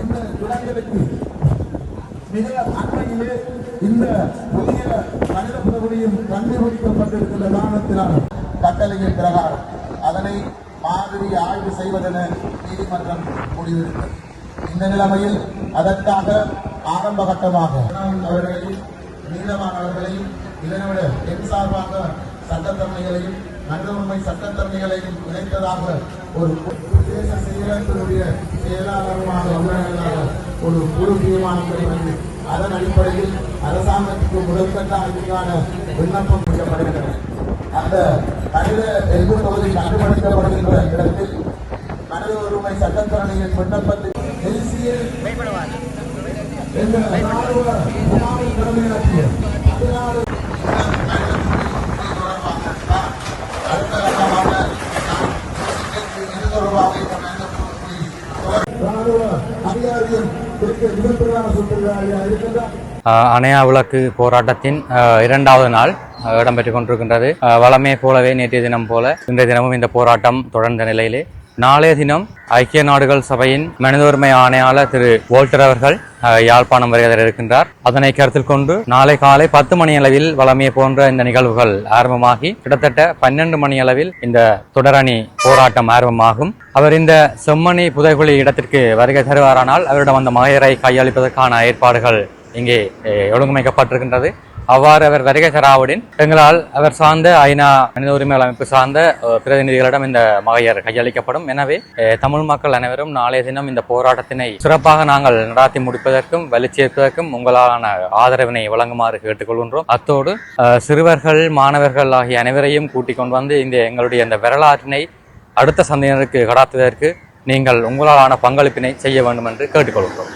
இந்த இந்த மிக அண்மையிலே இந்த புதிய மனித புலவரையும் கண்டுபிடிக்கப்பட்டிருக்கின்ற காரணத்தினால் கட்டளையின் பிரகாரம் அதனை மாதிரி ஆய்வு செய்வதென நீதிமன்றம் முடிவெடுத்தது. இந்த நிலைமையில் அதற்காக ஆரம்ப கட்டமாக அவர்களையும் நீதமானவர்களையும் என் சார்பாக சட்டத்தன்மைகளையும் உண்மை சட்டத்தன்மைகளையும் இணைத்ததாக ஒரு தேச செயலத்தினுடைய செயலாளருமாக உள்ளவர்களாக ஒரு குழு தீர்மானத்தை வந்து அதன் அடிப்படையில் அரசாங்கத்துக்கு முதற்கட்ட அறிவுக்கான விண்ணப்பம் செய்யப்படுகிறது அந்த மனித எதிர்ப்பு தொகுதி கண்டுபிடிக்கப்படுகின்ற இடத்தில் மனித உரிமை சட்டத்தரணியின் விண்ணப்பத்தில் தேசிய அணையா விளக்கு போராட்டத்தின் இரண்டாவது நாள் இடம்பெற்றுக் கொண்டிருக்கின்றது. வளமே போலவே நேற்றைய தினம் போல இன்றைய தினமும் இந்த போராட்டம் தொடர்ந்த நிலையிலே நாளைய தினம் ஐக்கிய நாடுகள் சபையின் மனித உரிமை ஆணையாளர் திரு வோல்டர் அவர்கள் யாழ்ப்பாணம் வருகிறார் இருக்கின்றார். அதனை கருத்தில் கொண்டு நாளை காலை பத்து மணி அளவில் வளமையை போன்ற இந்த நிகழ்வுகள் ஆரம்பமாகி கிட்டத்தட்ட பன்னெண்டு மணி அளவில் இந்த தொடரணி போராட்டம் ஆரம்பமாகும். அவர் இந்த செம்மணி புதைகுழி இடத்திற்கு வருகை தருவாரானால் அவரிடம் அந்த மகையரை கையளிப்பதற்கான ஏற்பாடுகள் இங்கே ஒழுங்கமைக்கப்பட்டிருக்கின்றது. அவ்வாறு அவர் வருகை தராவுடன் எங்களால் அவர் சார்ந்த ஐநா மனித உரிமைகள் அமைப்பு சார்ந்த பிரதிநிதிகளிடம் இந்த மகையர் கையளிக்கப்படும். எனவே தமிழ் மக்கள் அனைவரும் நாளைய தினம் இந்த போராட்டத்தினை சிறப்பாக நாங்கள் நடாத்தி முடிப்பதற்கும் வலிச்சேர்ப்பதற்கும் உங்களான ஆதரவினை வழங்குமாறு கேட்டுக்கொள்கின்றோம். அத்தோடு சிறுவர்கள் மாணவர்கள் ஆகிய அனைவரையும் கூட்டிக் கொண்டு வந்து இந்த எங்களுடைய இந்த வரலாற்றினை அடுத்த சந்தையினருக்கு கடாத்துவதற்கு நீங்கள் உங்களாலான பங்களிப்பினை செய்ய வேண்டும் என்று கேட்டுக்கொள்கிறோம்